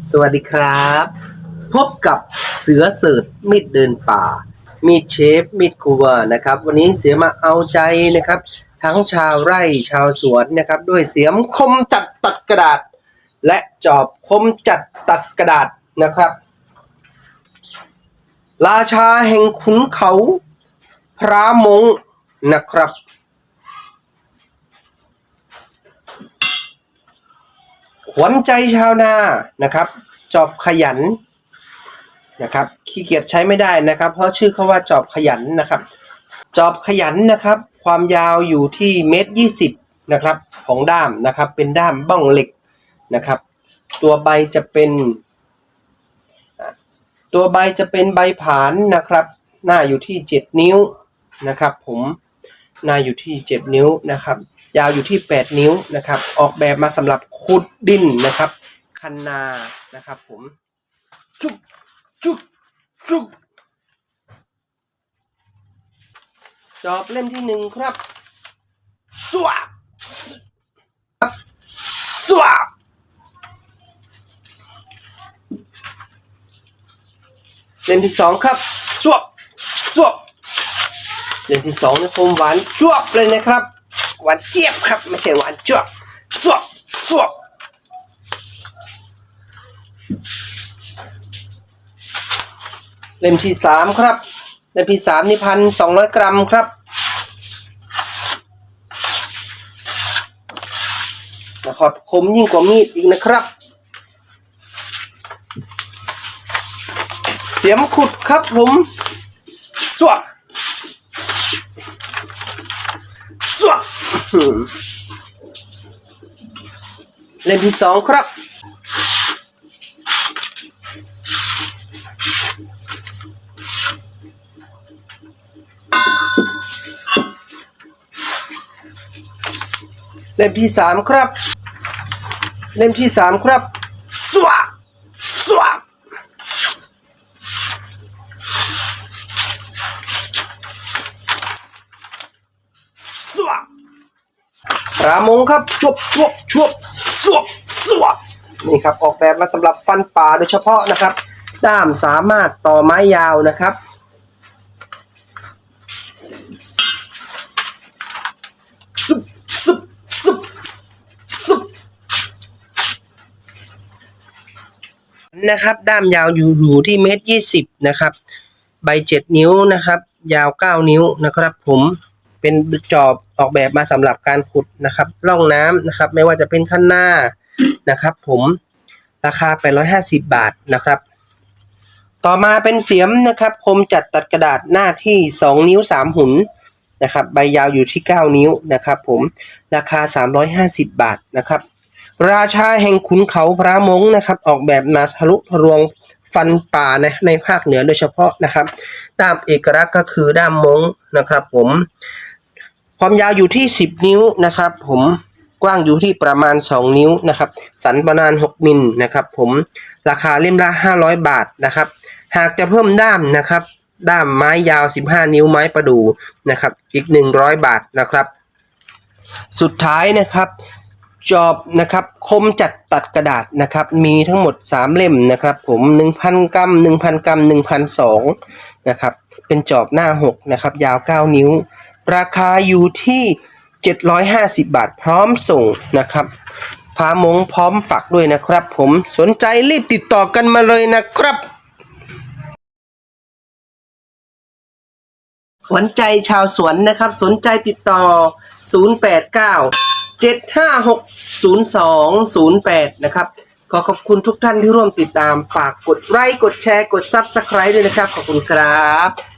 สวัสดีครับ พบกับเสือเสิร์ชมิดเดินป่า มีดเชฟมิดครัวอร์นะครับ วันนี้เสือมาเอาใจนะครับ ทั้งชาวไร่ชาวสวนนะครับ ด้วยเสียมคมจัดตัดกระดาษ และจอบคมจัดตัดกระดาษนะครับ ราชาแห่งขุนเขา พระมงนะครับ ขวัญใจชาวนานะครับ จอบขยันนะครับ ขี้เกียจใช้ไม่ได้นะครับ เพราะชื่อเขาว่าจอบขยันนะครับ จอบขยันนะครับ ความยาวอยู่ที่เมตรยี่สิบนะครับของด้ามนะครับ เป็นด้ามบ้องเหล็กนะครับ ตัวใบจะเป็น ตัวใบจะเป็นใบผานนะครับ หน้าอยู่ที่เจ็ดนิ้วนะครับ ผมหน้าอยู่ที่เจ็ดนิ้วนะครับ ยาวอยู่ที่แปดนิ้วนะครับ ออกแบบมาสำหรับ ขุดดินนะครับ คันนานะครับ ผมจุ๊บจุ๊บจุ๊บจอบเล่มที่หนึ่งครับสวบสวบเล่มที่สองครับสวบสวบเล่มที่สองนี่คมหวานจวบเลยนะครับ หวานเจี๊ยบครับ ไม่ใช่หวานจวบสวบ สวบเล่มที่สามครับ เล่มที่สามนี่พันสองร้อยกรัมครับนะครับคมยิ่งกว่ามีดอีกนะครับ เสียมขุดครับผมสวบสวบอื้อหือ เล่มที่สองครับ เล่มที่สามครับ เล่มที่สามครับ สวบสวบสวบรามงครับชวบชวบชวบ สวบสวบนี่ครับออกแบบมาสำหรับฟันป่าโดยเฉพาะนะครับ ด้ามสามารถต่อไม้ยาวนะครับ ซุบซุบซุบซุบนะครับ ด้ามยาวอยู่อยู่ที่เมตรยี่สิบนะครับ ใบเจ็ดนิ้วนะครับ ยาวเก้านิ้วนะครับผม เป็นจอบออกแบบมาสำหรับการขุดนะครับร่องน้ำนะครับ ไม่ว่าจะเป็นขั้นหน้านะครับ ผมราคา 850 บาทนะครับ ต่อมาเป็นเสียมนะครับคมจัดตัดกระดาษหน้าที่ 2 นิ้ว 3 หุนนะครับใบยาวอยู่ที่ 9 นิ้วนะครับ ผมราคา 350 บาทนะครับ ราชาแห่งขุนเขาพระมงนะครับ ออกแบบมาทะลุทะลวงฟันป่านะในภาคเหนือโดยเฉพาะนะครับด้ามเอกลักษณ์ก็คือด้ามมงนะครับ ผม ความยาวอยู่ที่ 10 นิ้วนะครับ ผมกว้างอยู่ที่ประมาณ 2 นิ้วนะครับ สันประมาณ 6 มิลนะครับ ผมราคาเล่มละ 500 บาทนะครับ หากจะเพิ่มด้ามนะครับ ด้ามไม้ยาว 15 นิ้วไม้ประดู่นะครับ อีก 100 บาทนะครับ สุดท้ายนะครับจอบนะครับคมจัดตัดกระดาษนะครับ มีทั้งหมด 3 เล่มนะครับ ผม 1,000 กรัม 1,000 กรัม1,002นะครับ เป็นจอบหน้า 6 นะครับ ยาว 9 นิ้ว ราคาอยู่ที่ 750 บาทพร้อมส่งนะครับพามงพร้อมฝักด้วยนะครับ ผมสนใจรีบติดต่อกันมาเลยนะครับขวัญใจชาวสวนนะครับ สนใจติดต่อ 089 756 0208 นะครับ ขอขอบคุณทุกท่านที่ร่วมติดตาม ฝากกดไลค์ กดแชร์ กด Subscribe ด้วยนะครับ ขอบคุณครับ